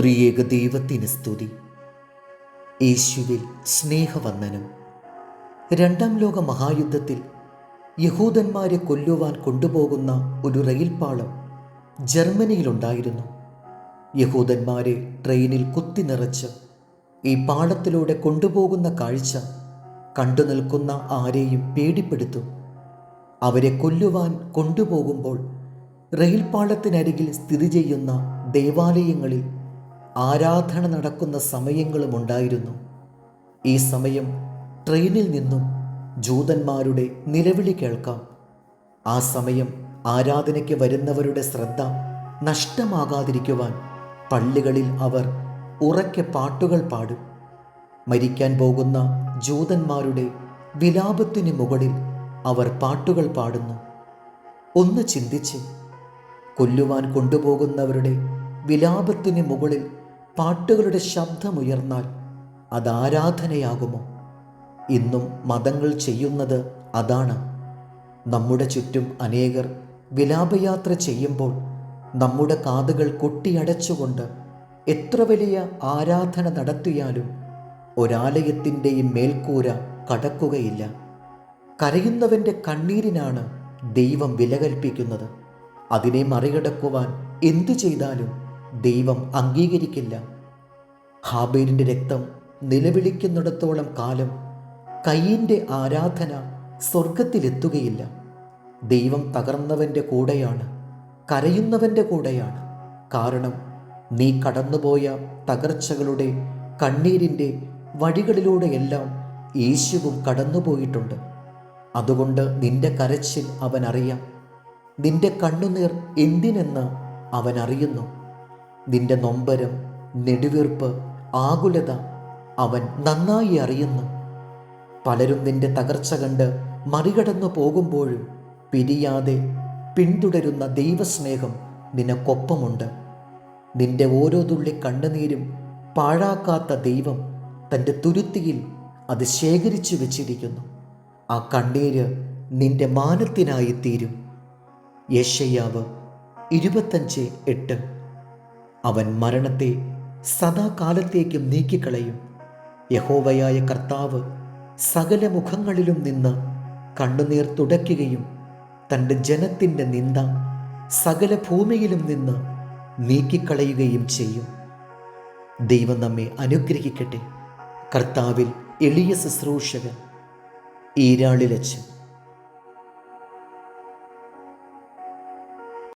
ത്രിയേക ദൈവത്തിന് സ്തുതി. യേശുവിൽ സ്നേഹവന്ദനം. രണ്ടാം ലോക മഹായുദ്ധത്തിൽ യഹൂദന്മാരെ കൊല്ലുവാൻ കൊണ്ടുപോകുന്ന ഒരു റെയിൽപാളം ജർമ്മനിയിലുണ്ടായിരുന്നു. യഹൂദന്മാരെ ട്രെയിനിൽ കുത്തി നിറച്ച് ഈ പാളത്തിലൂടെ കൊണ്ടുപോകുന്ന കാഴ്ച കണ്ടു നിൽക്കുന്ന ആരെയും പേടിപ്പെടുത്തും. അവരെ കൊല്ലുവാൻ കൊണ്ടുപോകുമ്പോൾ റെയിൽപാളത്തിനരികിൽ സ്ഥിതി ചെയ്യുന്ന ദേവാലയങ്ങളിൽ ആരാധന നടക്കുന്ന സമയങ്ങളും ഉണ്ടായിരുന്നു. ഈ സമയം ട്രെയിനിൽ നിന്നും ജൂതന്മാരുടെ നിലവിളി കേൾക്കാം. ആ സമയം ആരാധനയ്ക്ക് വരുന്നവരുടെ ശ്രദ്ധ നഷ്ടമാകാതിരിക്കുവാൻ പള്ളികളിൽ അവർ ഉറക്കെ പാട്ടുകൾ പാടും. മരിക്കാൻ പോകുന്ന ജൂതന്മാരുടെ വിലാപത്തിന് മുകളിൽ അവർ പാട്ടുകൾ പാടുന്നു. ഒന്ന് ചിന്തിച്ച് കൊല്ലുവാൻ കൊണ്ടുപോകുന്നവരുടെ വിലാപത്തിന് മുകളിൽ പാട്ടുകളുടെ ശബ്ദമുയർന്നാൽ അത് ആരാധനയാകുമോ ഇന്നും മതങ്ങൾ ചെയ്യുന്നത് അതാണ്. നമ്മുടെ ചുറ്റും അനേകർ വിലാപയാത്ര ചെയ്യുമ്പോൾ നമ്മുടെ കാതുകൾ കൊട്ടിയടച്ചുകൊണ്ട് എത്ര വലിയ ആരാധന നടത്തിയാലും ഒരാലയത്തിന്റെയും മേൽക്കൂര കടക്കുകയില്ല. കരയുന്നവന്റെ കണ്ണീരിനാണ് ദൈവം വിലകൽപ്പിക്കുന്നത്. അതിനെ മറികടക്കുവാൻ എന്തു ചെയ്താലും ദൈവം അംഗീകരിക്കില്ല. ഹാബേലിന്റെ രക്തം നിലവിളിക്കുന്നിടത്തോളം കാലം കയ്യിന്റെ ആരാധന സ്വർഗത്തിലെത്തുകയില്ല ദൈവം തകർന്നവന്റെ കൂടെയാണ് കരയുന്നവന്റെ കൂടെയാണ്. കാരണം നീ കടന്നുപോയ തകർച്ചകളുടെ കണ്ണീരിന്റെ വഴികളിലൂടെയെല്ലാം യേശുവും കടന്നുപോയിട്ടുണ്ട്. അതുകൊണ്ട് നിന്റെ കരച്ചിൽ അവൻ നിന്റെ കണ്ണുനീർ എന്തിനെന്ന് അവൻ അറിയുന്നു നിന്റെ നൊമ്പരം നെടുവീർപ്പ് ആകുലത അവൻ നന്നായി അറിയുന്നു. പലരും നിന്റെ തകർച്ച കണ്ട് മറികടന്നു പോകുമ്പോഴും പിരിയാതെ പിന്തുടരുന്ന ദൈവസ്നേഹം നിനക്കൊപ്പമുണ്ട്. നിന്റെ ഓരോ തുള്ളി കണ്ണുനീരും പാഴാക്കാത്ത ദൈവം തന്റെ തുരുത്തിയിൽ അത് ശേഖരിച്ചു വച്ചിരിക്കുന്നു. ആ കണ്ണീര് നിന്റെ മാനത്തിനായി തീരും യശയ്യാവ് ഇരുപത്തഞ്ച് എട്ട്. അവൻ മരണത്തെ സദാകാലത്തേക്കും നീക്കിക്കളയും. യഹോവയായ കർത്താവ് സകല മുഖങ്ങളിലും നിന്ന് കണ്ണുനീർ തുടയ്ക്കുകയും തന്റെ ജനത്തിന്റെ നിന്ദ സകല ഭൂമിയിലും നിന്ന് നീക്കിക്കളയുകയും ചെയ്യും. ദൈവം നമ്മെ അനുഗ്രഹിക്കട്ടെ. കർത്താവിൽ എളിയ ശുശ്രൂഷകൻ ഈരാളിലച്ച്